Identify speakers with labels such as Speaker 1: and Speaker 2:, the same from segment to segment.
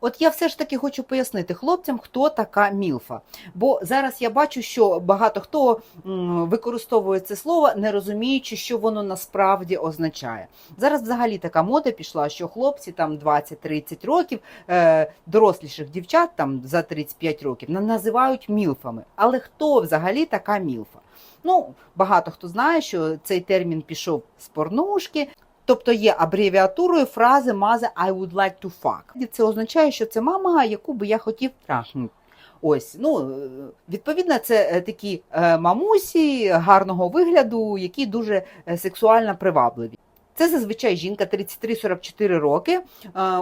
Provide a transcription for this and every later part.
Speaker 1: От я все ж таки хочу пояснити хлопцям, хто така мілфа. Бо зараз я бачу, що багато хто використовує це слово, не розуміючи, що воно насправді означає. Зараз взагалі така мода пішла, що хлопці там 20-30 років, е, доросліших дівчат там за 35 років на- називають мілфами. Але хто взагалі така мілфа? Ну, багато хто знає, що цей термін пішов з порнушки. Тобто є абревіатурою фрази мази I would like to fuck. Це означає, що це мама, яку би я хотів трахнути. Ось, ну відповідно, це е, такі е, мамусі гарного вигляду, які дуже е, сексуально привабливі. Це зазвичай жінка 33-44 роки,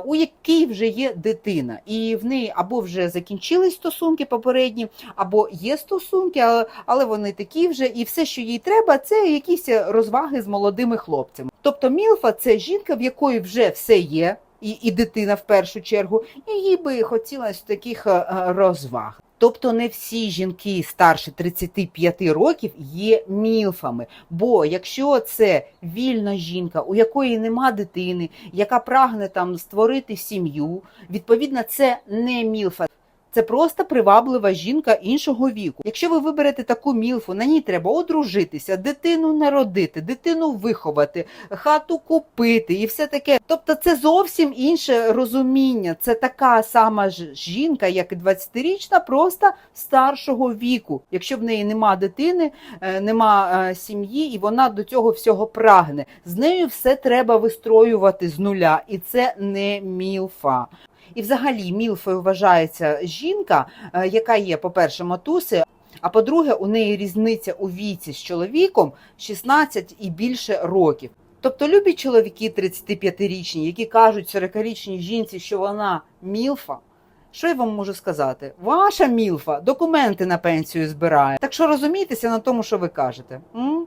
Speaker 1: у якій вже є дитина, і в неї або вже закінчились стосунки попередні, або є стосунки, але- але вони такі вже, і все, що їй треба, це якісь розваги з молодими хлопцями. Тобто Мілфа це жінка, в якої вже все є, і, і дитина в першу чергу, і їй би хотілося таких е, е, розваг. Тобто не всі жінки старше 35 років є мілфами. Бо якщо це вільна жінка, у якої нема дитини, яка прагне там створити сім'ю, відповідно, це не мілфа. Це просто приваблива жінка іншого віку. Якщо ви виберете таку мілфу, на ній треба одружитися, дитину народити, дитину виховати, хату купити і все таке. Тобто, це зовсім інше розуміння. Це така сама жінка, як і 20-річна, просто старшого віку. Якщо в неї нема дитини, е, нема е, сім'ї, і вона до цього всього прагне. З нею все треба вистроювати з нуля, і це не мілфа. І взагалі мілфою вважається жінка, е, яка є, по-перше, матуси, а по-друге, у неї різниця у віці з чоловіком 16 і більше років. Тобто любі чоловіки 35-річні, які кажуть 40-річній жінці, що вона мілфа. Що я вам можу сказати? Ваша мілфа документи на пенсію збирає. Так що розумійтеся на тому, що ви кажете. М?